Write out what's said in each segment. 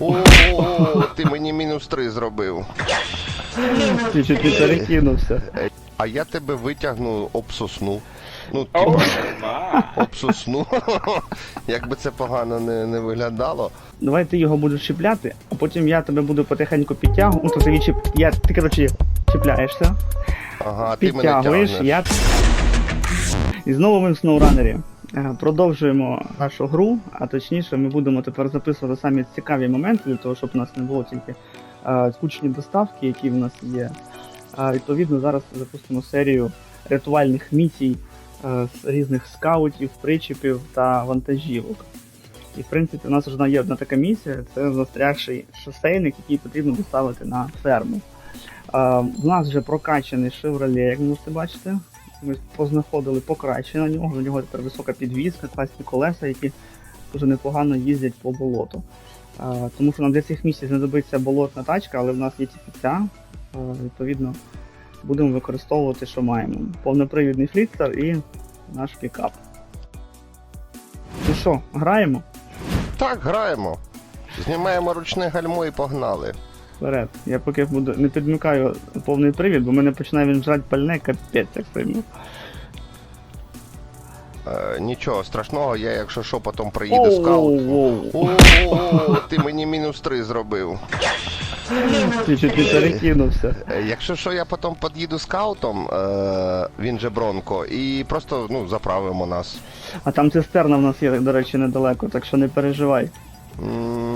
О, ти мені мінус три зробив. Ти чуть не перекинувся. А я тебе витягну об сосну. Ну, типа, об сосну. Якби це погано не, не виглядало. Давай ти його будеш чіпляти, а потім я тебе буду потихеньку підтягувати. Ну, то ти, чіп... я... ти коротше, чіпляєшся, Ага, ти мене підтягуєш, тягнеш. я. І знову ми в SnowRunner. Е, Продовжуємо нашу гру, а точніше, ми будемо тепер записувати самі цікаві моменти, для того, щоб у нас не було тільки е, скучні доставки, які в нас є. Відповідно, зараз запустимо серію рятувальних місій е, з різних скаутів, причепів та вантажівок. І в принципі, у нас вже є одна така місія, це застрягший шосейник, який потрібно доставити на ферму. В нас вже прокачаний Chevrolet, як ви можете бачити. Ми познаходили покраще на нього. У нього тепер висока підвізка, класні колеса, які дуже непогано їздять по болоту. А, тому що нам для цих місій знадобиться болотна тачка, але в нас є тільки ця. А, відповідно, будемо використовувати, що маємо. Повнопривідний флікстер і наш пікап. Ну що, граємо? Так, граємо. Знімаємо ручне гальмо і погнали. Вперед. Я поки буду не підмикаю повний привід, бо мене починає він жрати пальне, капець як сильно. Е, нічого страшного, я якщо що, потім приїду скаут. Оу-оу-оу. О, ти мені мінус три зробив. Ти чуть не перекинувся. Е, Якщо що, я потім під'їду скаутом, е, він же Бронко, і просто ну, заправимо нас. А там цистерна в нас є, до речі, недалеко, так що не переживай. М,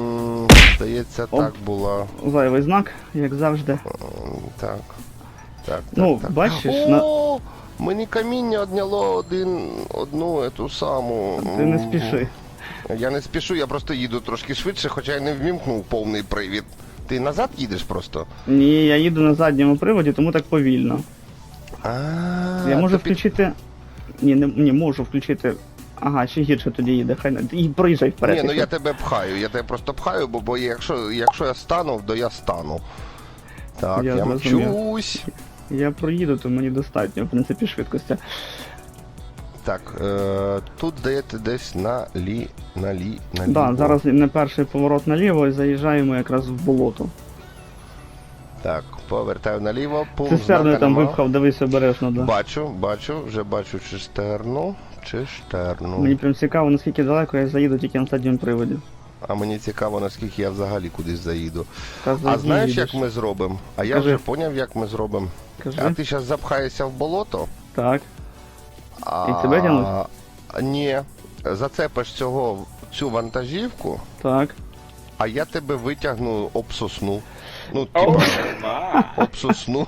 Здається, Оп. так було. Зайвий знак, як завжди. Так. Так, Ну, так, так. бачиш, на- мені каміння одняло один, одну ету саму. Ти не спіши. Я не спішу, я просто їду трошки швидше, хоча я не вмімкнув повний привід. Ти назад їдеш просто? Ні, я їду на задньому приводі, тому так повільно. А, Я можу включити. Ні, не, не можу включити. Ага, ще гірше тоді їде, хай не. І проїжджай вперед. Ні, ну якщо- я тебе пхаю, я тебе просто пхаю, бо, бо якщо, якщо я стану, то я стану. Так, Я я, зрозумів. мчусь. Я проїду, то мені достатньо, в принципі, швидкості. Так, е, тут здається десь на лі, на лі, на лі. Да, зараз на перший поворот наліво і заїжджаємо якраз в болото. Так, повертаю наліво, пум, Цистерною знака там нема. випхав, дивись обережно, да. Бачу, бачу, вже бачу цистерну. Цистерну. Мені прям цікаво, наскільки далеко я заїду тільки на задньому приводі. А мені цікаво, наскільки я взагалі кудись заїду. Та А знаєш, заїдеш. як ми зробимо? А я Кажи. вже поняв, як ми зробимо. Кажи. А ти зараз запхаєшся в болото, Так. а... І тебе тягнуть? Ні. Зацепиш цього, цю вантажівку, Так. а я тебе витягну об сосну. Ну, типа, об сосну.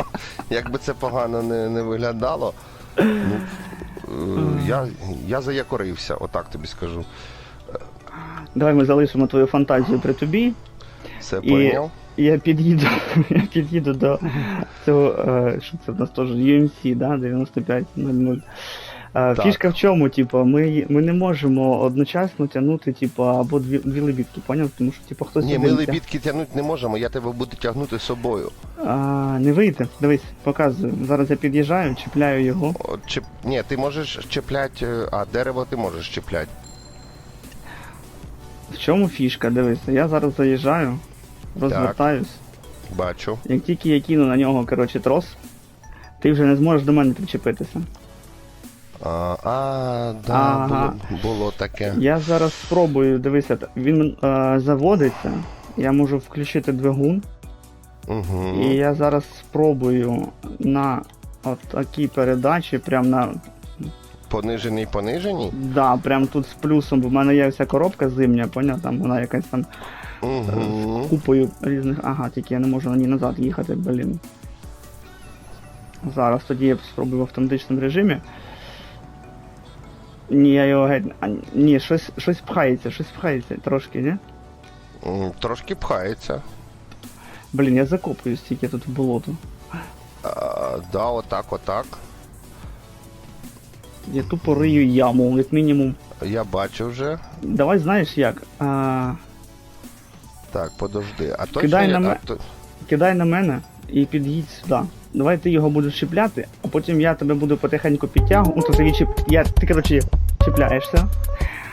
Якби це погано не, не виглядало. Ну, я, я заякорився, отак тобі скажу. Давай ми залишимо твою фантазію при тобі. Все поняв? Я під'їду, я під'їду до цього, е, що це в нас теж UMC, да, 9500. Е, Так. Фішка в чому, типу, ми, ми не можемо одночасно тягнути, типу, або дві, дві лебідки, поняв? Тому що, типу, хтось Ні, ми лебідки тягнути не можемо, я тебе буду тягнути з собою. А, не вийде. Дивись, показую. Зараз я під'їжджаю, чіпляю його. От, чіп... Ні, ти можеш чіпляти, а дерево ти можеш чіпляти. В чому фішка? Дивися, я зараз заїжджаю, розвертаюсь. Бачу. Як тільки я кину на нього, коротше, трос, ти вже не зможеш до мене причепитися. А, а да, Ага. було, було таке. Я зараз спробую, дивися, він е, заводиться, я можу включити двигун, Угу. і я зараз спробую на от такій передачі, прям на. Понижений, понижений? Да, прям тут з плюсом, бо в мене є вся коробка зимня, поняв, там вона якась там Угу. купою різних. Ага, тільки я не можу на ній назад їхати, блін. Зараз тоді я спробую в автоматичному режимі. Ні, я його геть. А, ні, щось, щось пхається, щось пхається трошки, ні? Трошки пхається. Блін, я закопуюсь тільки тут в болото. А, да, отак, отак. Я тупо рию яму, як мінімум. Я бачу вже. Давай знаєш як? А, Так, подожди. А точно Кидай я... на а, то... кидай на мене і під'їдь сюди. Давай ти його будеш чіпляти, а потім я тебе буду потихеньку підтягувати. Ну, то ти, відчіп... я... ти коротше, чіпляєшся,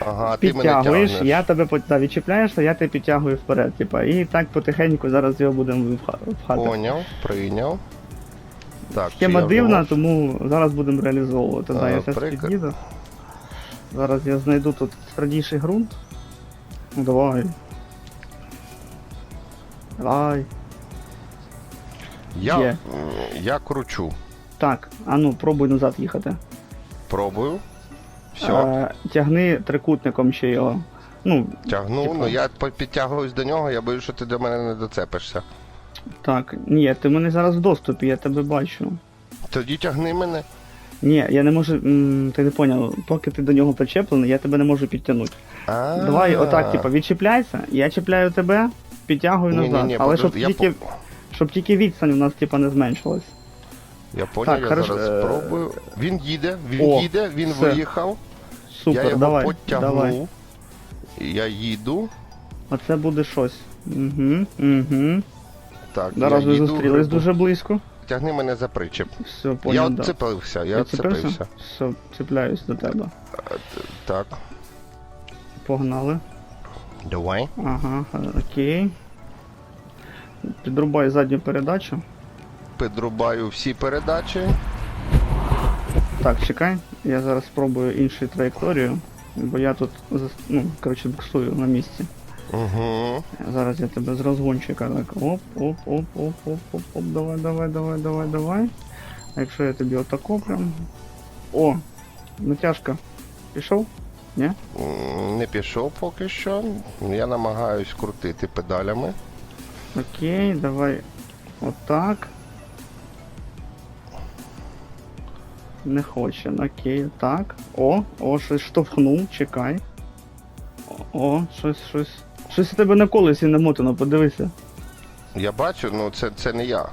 Ага, ти мене підтягуєш, тягнеш. я тебе пот- да, відчіпляєшся, я тебе підтягую вперед, типа. І так потихеньку зараз його будемо впха- впхати. Поняв, прийняв. Так, Схема чи я дивна, можу? тому зараз будемо реалізовувати. Да, А, я зараз прик- під'їду. Зараз я знайду тут твердіший ґрунт. Ну давай. Давай. Я, Є. м, я кручу. Так, а ну пробуй назад їхати. Пробую. Все, Е, тягни трикутником ще його. Ну, тягну, типу. ну я по- підтягуюсь до нього, я боюсь, що ти до мене не доцепишся. так. Ні, ти в мене зараз в доступі, я тебе бачу. Тоді тягни мене. Ні, я не можу. м, ти не поняв, поки ти до нього причеплений, я тебе не можу підтягнути. А. Давай отак, типу, відчіпляйся, я чіпляю тебе, підтягую назад. Ні-ні-ні, Але щоб подожди, я тільки, по- щоб тільки відстань у нас типа не зменшилась. Я поняв, Так, я хорошо, зараз е, спробую. Він їде, він О, їде, він все. виїхав. Супер, я його давай. потягнув. Давай. Я їду. Оце буде щось. Угу, угу. Так, Зараз я ви їду, зустрілись грибу. дуже близько. Тягни мене за причеп. Все, я поняв, да. я Відцепився? Все, цепляюсь до тебе. Так, Погнали. давай. Ага, е, окей. Підрубай задню передачу. Підрубаю всі передачі. Так, чекай. Я зараз спробую іншу траєкторію, бо я тут ну, коротше, буксую на місці. Угу. Зараз я тебе з розгончика так. Оп, оп, оп, оп, оп, оп, оп, давай, давай, давай, давай, давай. А якщо я тобі отако прям. О! Натяжка. Пішов? Ні? Не пішов поки що. Я намагаюсь крутити педалями. Окей, давай. Отак. Не хоче, окей, так. О, о, щось штовхнув, чекай. О, щось, щось. Щось у тебе на колесі намотано, подивися. Я бачу, ну це, це не я.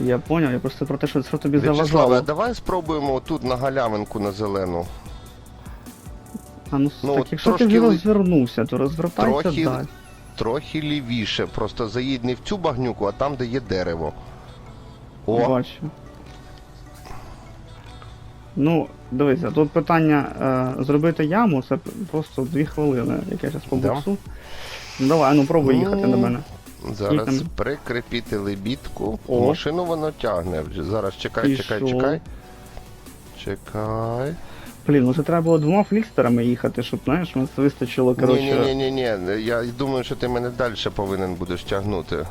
Я поняв, я просто про те, що, що тобі В'ячеславе, а давай спробуємо тут на галявинку на зелену. А ну, Ну, так, от якщо ти трошки вже ли- розвертався, то розвертайся Трохи, далі. трохи лівіше. Просто заїдь не в цю багнюку, а там, де є дерево. О, Бачу. Ну, дивися, тут питання е, зробити яму, це просто дві хвилини, як я зараз побоксу. Ну давай, ну пробуй Ну, їхати до мене. зараз Їдем. прикріпити лебідку. О. Машину воно тягне. Зараз чекай, чекай, Пішов. чекай. Чекай. Блін, ну це треба було двома флікстерами їхати, щоб, знаєш, у нас вистачило, Ні, ні, ні, ні, ні. Я думаю, що ти мене далі повинен будеш тягнути.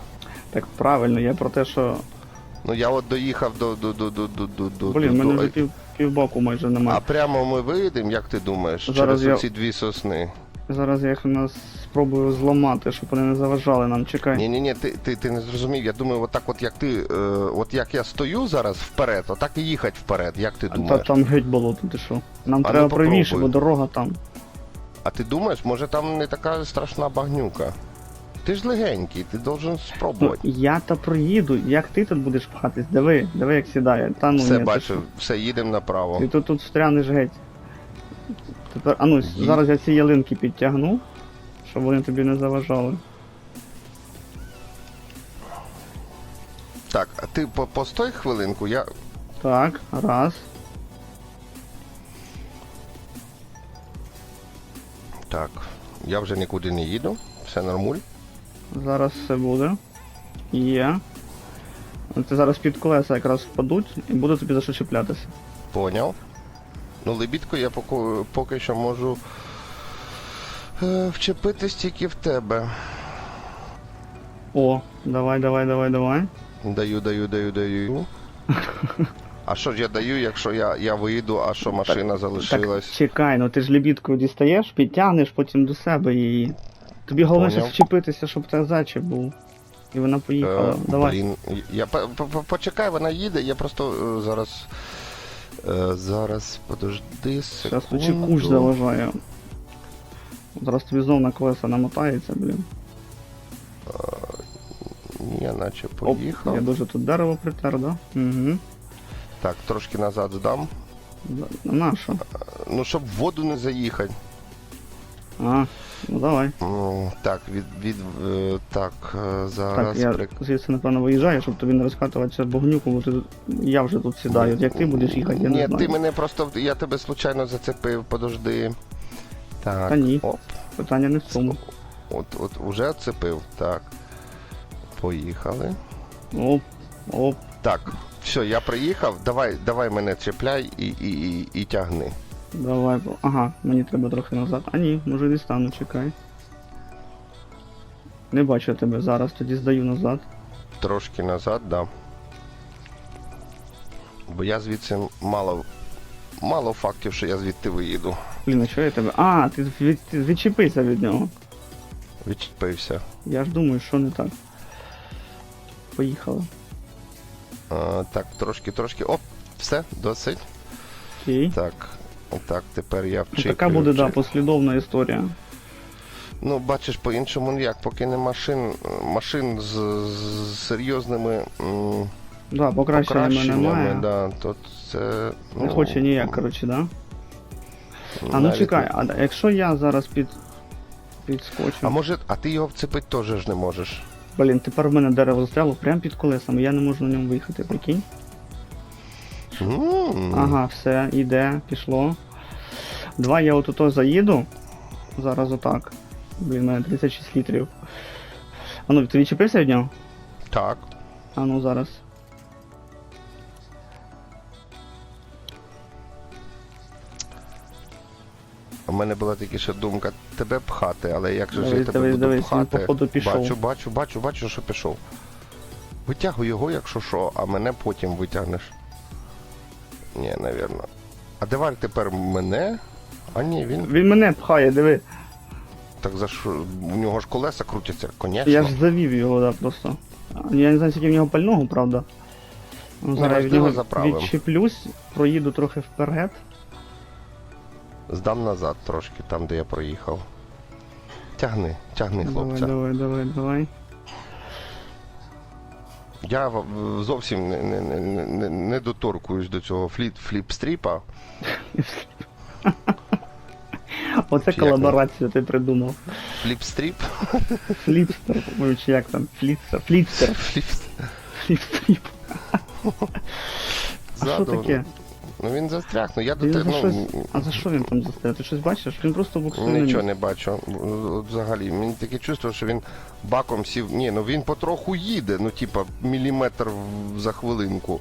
Так правильно, я про те, що. Ну я от доїхав до до до до до до до. Блін, в до- мене до- вже пів, півбоку майже А прямо ми вийдемо, як ти думаєш, Зараз через я- оці дві сосни. Зараз я їх у нас спробую зламати, щоб вони не заважали нам. Чекай. Ні, ні, ні, ти, ти, ти не зрозумів. Я думаю, отак, от як ти, е, от як я стою зараз вперед, отак і їхати вперед. Як ти Та думаєш? там геть болото, ти що? Нам А ну, треба правіше, бо попробуй. дорога там. А ти думаєш, може там не така страшна багнюка? Ти ж легенький, ти должен Ну, спробувати. я та проїду, як ти тут будеш пхатись? Диви, диви, як сідає. Та ну все ні, бачу, що? все, їдемо направо. Ти тут, тут встрянеш геть. Тепер, а ну, Ї- зараз я ці ялинки підтягну, щоб вони тобі не заважали. Так, а ти по- постой хвилинку, я. Так, раз. Так, я вже нікуди не їду, все нормуль. Зараз все буде. Є. Це зараз під колеса якраз впадуть і буде тобі за що чіплятися. Поняв. Ну, лебідку я поки, поки що можу е, вчепитись тільки в тебе. О, давай, давай, давай, давай. Даю, даю, даю, даю. А що ж я даю, якщо я, я вийду, а що машина залишилась? Так, чекай, ну ти ж лебідкою дістаєш, підтягнеш потім до себе її. Тобі головне щось вчепитися, щоб тебе зачіп був. І вона поїхала. Е, давай. Блін, я по- по- по- почекай, вона їде, я просто е, зараз. Е, зараз, подожди, Зараз тут ще секунду. кущ заважає. Зараз тобі знов на колеса намотається, блін. Ні, Я наче Оп, поїхав. я дуже тут дерево притер, да? Угу. Так, трошки назад здам. На що? Ну, щоб в воду не заїхати. А, ну давай. Так, від, від е, так, е, зараз Так, я прик- звідси, напевно, виїжджаю, щоб тобі не розкатуватися богнюку, бо ти тут... я вже тут сідаю. Як ти будеш їхати, я Ні, не знаю. ти мене просто, я тебе случайно зацепив, подожди. Так. Та ні. Оп. Питання не в цьому. От, от уже цепив. Так. Поїхали. Оп, оп. Так, все, я приїхав. Давай, давай мене чіпляй і, і, і, і тягни. Давай. Ага, мені треба трохи назад. А ні, може дістану, чекай. Не бачу тебе зараз, тоді здаю назад. Трошки назад, да. Бо я звідси мало. Мало фактів, що я звідти виїду. Блін, а що я тебе? А, ти, від, ти відчепися від нього. Відчепився. Я ж думаю, що не так. Поїхали. А, так, трошки, трошки. Оп, все, досить. Окей. Так. Так, тепер я Ну, вчиплю. така буде, да, послідовна історія. Ну, бачиш, по-іншому ніяк, поки не машин, машин з, з серйозними м, Да, покращення немає. покращеннями, да, то це. Не ну, хоче ніяк, коротше, да? А ну навіть чекай, а якщо я зараз під. підскочу. А може, а ти його вцепити теж ж не можеш. Блін, тепер в мене дерево застряло прямо під колесами, я не можу на ньому виїхати, прикинь. Ага, все, іде, пішло. Два я отут заїду. Зараз отак. Блін, мене 36 літрів. А ну, ти відчепився від нього? Так. А ну зараз. У мене була тільки ще думка тебе пхати, але як же ж я тебе дивись, буду дивись, він, походу, пішов. Бачу, бачу, бачу, бачу, що пішов. Витягуй його, якщо що, а мене потім витягнеш. Ні, навірно. А давай тепер мене. А ні, він Він мене пхає, диви. так за що. У нього ж колеса крутяться, конечно. Я ж завів його, да, просто. Я не знаю, скільки в нього пального, правда. Ну, зараз від нього заправим. відчеплюсь, проїду трохи вперед. Здам назад трошки, там, де я проїхав. Тягни, тягни, Давай, давай, давай, давай. Я в- зовсім не, не, не, не, доторкуюсь до цього фліп, фліп-стріпа. Оце як колаборацію ти придумав. Фліп-стріп. Фліпстер, чи як там, фліпстер, фліпстер, Фліп- фліпстріп. А що таке? Ну він застряг, ну я до Він тебе, ну. А за що він там застряв? Ти щось бачиш? Він просто буксує. на нічого місці. не бачу. От взагалі, мені таке чувство, що він баком сів. Ні, ну він потроху їде, ну типа міліметр в- за хвилинку.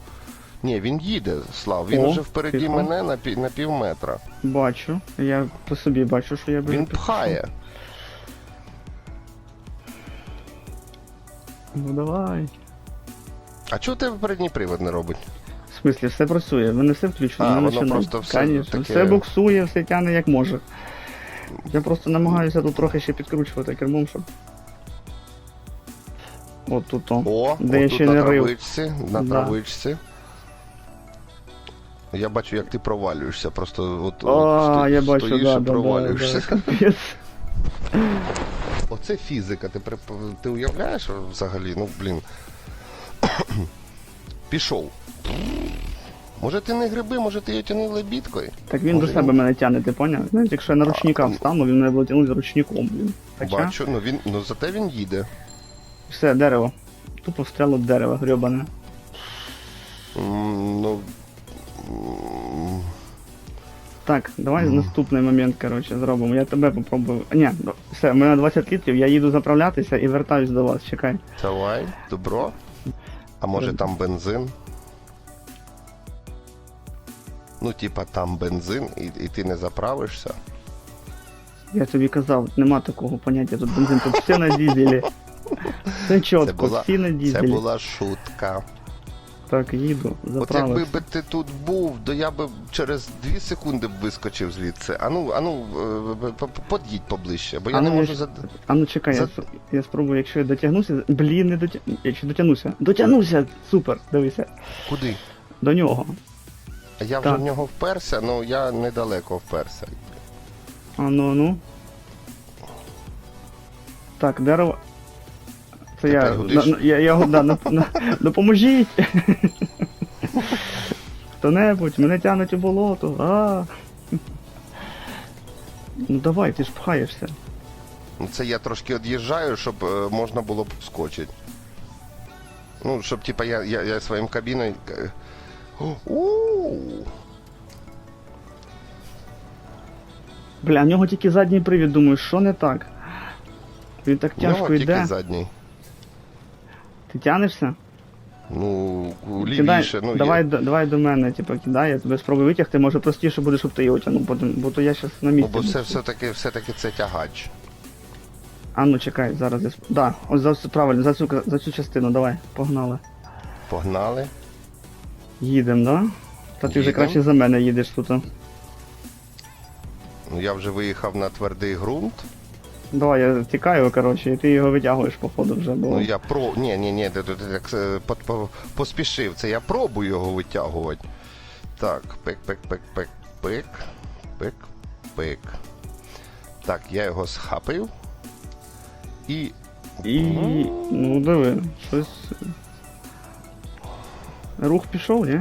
Ні, він їде, Слав. Він О, уже впереді тихо. мене на, пі, на пів метра. Бачу. Я по собі бачу, що я би Він пхає. Ну давай. А чого тебе передній привод не робить? Смислі, все працює, в мене все включено, А, воно просто все Конечно, таке- все буксує, все тягне як може. Я просто намагаюся тут трохи ще підкручувати кермом, щоб. От тут о. О, Де я отут ще на не рив. травичці, на Да. травичці. Я бачу, як ти провалюєшся, просто от, А, от сто- я бачу, стоїш да, і да, да, провалюєшся. да, капець. Оце фізика, ти, при- ти уявляєш взагалі? Ну, блін. Пішов. Може ти не гриби, може ти його тянув лебідкою? Так він Може, до себе він- мене тягне, ти поняв? Знаєте, якщо я на ручника встану, він мене буде тягнути ручником, блін. Хоча, Бачу, ну він, ну зате він їде. все, дерево. Тупо встряло дерево, грьобане. Ну. Так, давай Мгм. наступний момент, коротше, зробимо. Я тебе попробую. Ні, ну, все, в мене 20 літрів, я їду заправлятися і вертаюсь до вас, чекай. Давай, добро. А може там бензин? Ну, типа там бензин, і, і ти не заправишся. Я тобі казав, нема такого поняття, тут бензин, тут все на дізелі. Це чітко, була- всі на Це дізелі. була шутка. Так, їду, От якби заправився. би ти тут був, то я би через 2 секунди б вискочив звідси. Ану, ану, е, п- п- под'їдь поближче, бо я А не ну, можу я за. А ну чекай, За- я, я спробую, якщо я дотягнуся. Блін, не дотягнуся. Якщо дотягнуся. Дотягнуся! Супер, дивися. Куди? До нього. А Я вже Так. в нього вперся, ну я недалеко вперся. А ну ну. Так, дерево. Це я. Тепер? На, я, я да, на, на, допоможіть! Хто-небудь, мене тягнуть у болото. А. Ну давай, ти ж пхаєшся. Ну, Це я трошки від'їжджаю, щоб е, можна було б вскочити. Ну, щоб типа я, я, я своїм кабіною. е, У! Бля, в нього тільки задній привід, думаю, що не так? Він так тяжко тільки йде. задній. Ти тянешся? Ну, Кидай, лівіше, ну давай, є. давай до мене, типу, кидай, я тебе спробую витягти, може простіше буде, щоб ти його тягнув, бо, бо то я щас на Ну, місці. бо буду. все, все-таки, все-таки це тягач. А ну чекай, зараз я. Да, ось за цю- правильно, за цю, за цю частину, давай, погнали. Погнали. Їдем, да? Та ти вже краще за мене їдеш тут. Ну я вже виїхав на твердий ґрунт. Давай, я тікаю, коротше, і ти його витягуєш, походу, вже, бо. Ну я про. Ні, ні, ні, ти, ти так е, по- по- поспішив. Це я пробую його витягувати. Так, пик, пик, пик, пик, пик, пик, пик. Так, я його схапив. І. І. Ну диви, щось. Рух пішов, ні?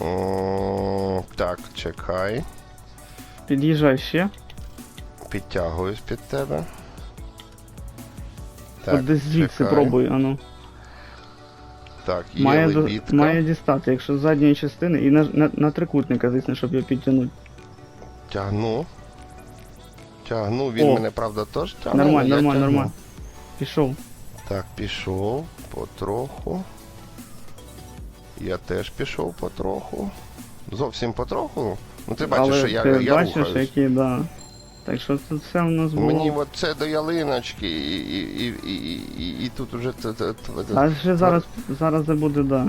О, так, чекай. Під'їжджай ще. Підтягуюсь під тебе. От десь звідси чекай. пробуй, ану. Так, є Має, до- лебідка. має дістати, якщо з задньої частини, і на, на, на трикутника, звісно, щоб його підтягнути. Тягну. Тягну, він О. мене, правда, теж тягне. Нормально, я нормально, тягну. нормально. Пішов. Так, пішов потроху. Я теж пішов потроху. Зовсім потроху. Ну ти бачиш, Але що я, ти я бачиш, рухаюсь. який, да. Так що тут все в нас було. Мені от це до ялиночки, і, і, і, і, і, і тут вже т- т- т- А ще зараз, зараз це буде, да.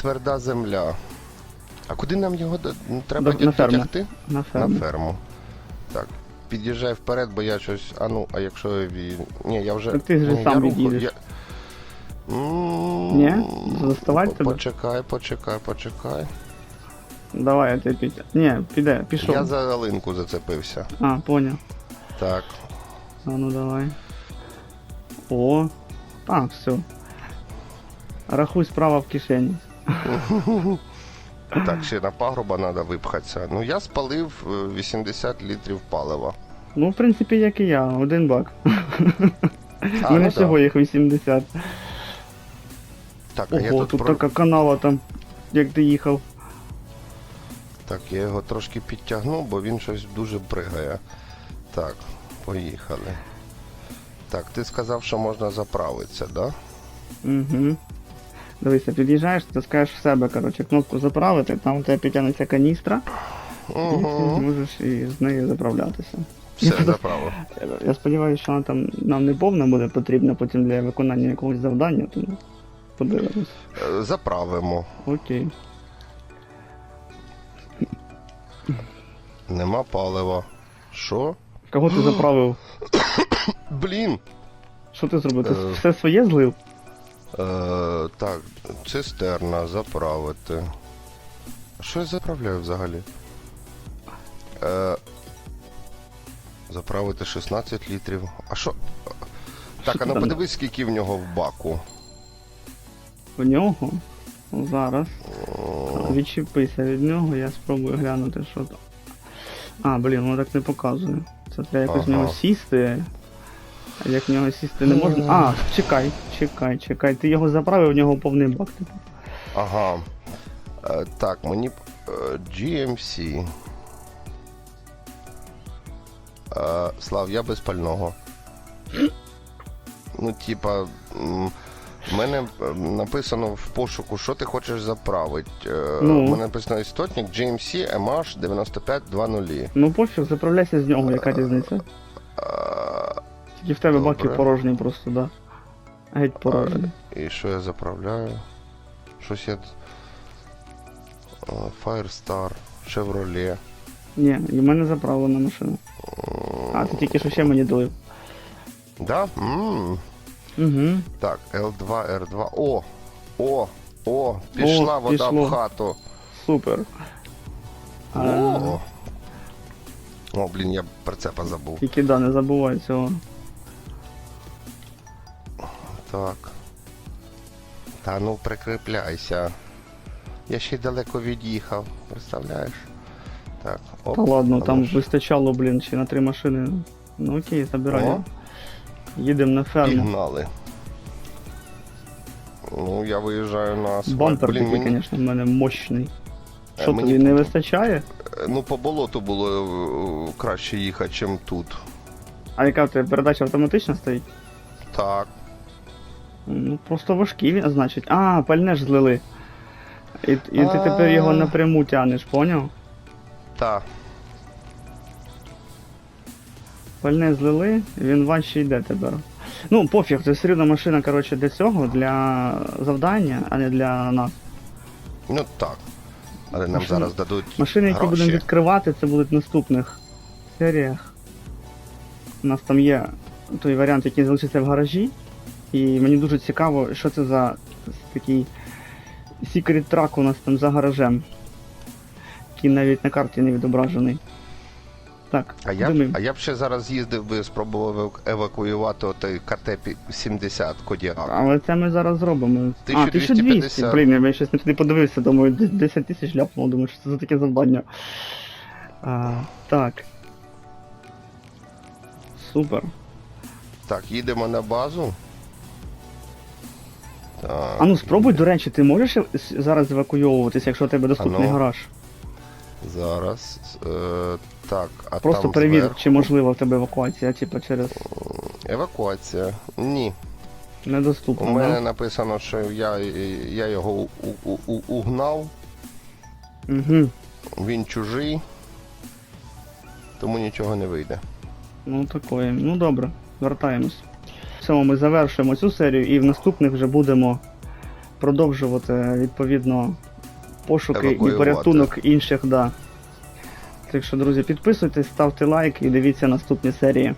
тверда земля. А куди нам його до- треба До- на ферму. дотягти? На На ферму. ферму. Так. Під'їжджай вперед, бо я щось. А ну, а якщо він. Ні, я вже. Так ти ж сам я від'їдеш. я- М, Ні? Заставать тебе? Почекай, почекай, почекай. Давай, я тебе підтя... Ні, піде, пішов. Я за ялинку зацепився. А, поняв. Так. А ну давай. О. А, все. Рахуй справа в кишені. Так, ще на пагруба треба випхатися. Ну я спалив е, 80 літрів палива. Ну, в принципі, як і я, один бак. А, У мене ну всього їх 80. Так, а я Ого, тут, тут про... така канава там, як ти їхав. Так, я його трошки підтягну, бо він щось дуже пригає. Так, поїхали. Так, ти сказав, що можна заправитися, да? Угу. Дивися, під'їжджаєш, натискаєш в себе, коротше, кнопку заправити, там у тебе підтягнеться каністра, і ти Угу. зможеш і з нею заправлятися. Все, заправив. Я сподіваюся, що вона там нам не повна буде потрібна потім для виконання якогось завдання, тому подивимось. Е, Заправимо. Окей. Нема палива. Що? Кого ти заправив? Блін. Що ти зробив? Ти Е. все своє злив? Е, так, цистерна заправити. Що я заправляю взагалі? Е, заправити 16 літрів. А що? Так, а ну там? подивись, скільки в нього в баку. В нього? Ну, Зараз. О, Відчепися від нього, я спробую глянути, що там. А, блін, воно так не показує. Це треба якось в нього сісти. А як в нього сісти не можна. А, чекай, чекай, чекай. Ти його заправив, в нього повний бак. типу. Ага. Е, так, мені. б, е, GMC. Е, Слав, я без пального. Ну, типа. м, в мене е, написано в пошуку, що ти хочеш заправити. Е, Ну. У мене написано істотник GMC MH 9520. Ну пофіг, заправляйся з нього, яка різниця. Е, Тільки в тебе баки порожні просто, да. Геть порожні. І що я заправляю? Щось я. Е, Firestar, Chevrolet. Ні, і в мене заправлена машина. А, ти тільки що ще мені долив. Да? м Угу. Так, L2, R2. О! О! О! Пішла О, вода пішло. в хату. Супер. О! О, блін, я прицепа забув. Тільки да, не забувай цього. Так. Та ну прикріпляйся. Я ще й далеко від'їхав, представляєш? Так, оп. Та ладно, там вистачало, блін, ще на три машини. Ну окей, забирай. О. Їдемо на ферму. Пігнали. Ну, я виїжджаю на асфальт. Бампер Блін, такий, мені, звісно, в мене мощний. Е, Що мені тобі не вистачає? ну по болоту було е, краще їхати, чим тут. А яка в тебе передача автоматична стоїть? Так. Ну, просто важкі, він, значить. А, пальне ж злили. І, і ти тепер А. його напряму тянеш, поняв? Так. Пальне злили, він важче йде тепер. Ну, пофіг, це все рівно машина, коротше, для цього, для завдання, а не для нас. Ну так. Але нам Машини- зараз дадуть. Машини, які гроші. будемо відкривати, це будуть в наступних серіях. У нас там є той варіант, який залишиться в гаражі. І мені дуже цікаво, що це за такий секрет трак у нас там за гаражем. Який навіть на карті не відображений. Так, А я, б, а я б ще зараз їздив би, спробував евакуювати отой КТ-70 Кодіак. Але це ми зараз зробимо. А, 1200. 1250. Блін, я щось не туди подивився, думаю, 10 тисяч ляпнув, думаю, що це за таке завдання. А, так. Супер. Так, їдемо на базу. Так. А ну спробуй, до речі, ти можеш зараз евакуйовуватися, якщо у тебе доступний Ану. гараж? Зараз. Е, так, а Просто там перевір, зверху чи можлива в тебе евакуація, типу через евакуація. Ні. У мене Да? написано, що я, я його у, у, у, угнав, Угу. він чужий, тому нічого не вийде. Ну такое. Ну добре, вертаємось. В цьому ми завершуємо цю серію і в наступних вже будемо продовжувати відповідно пошуки і порятунок інших, да. Так що, друзі, підписуйтесь, ставте лайк і дивіться наступні серії.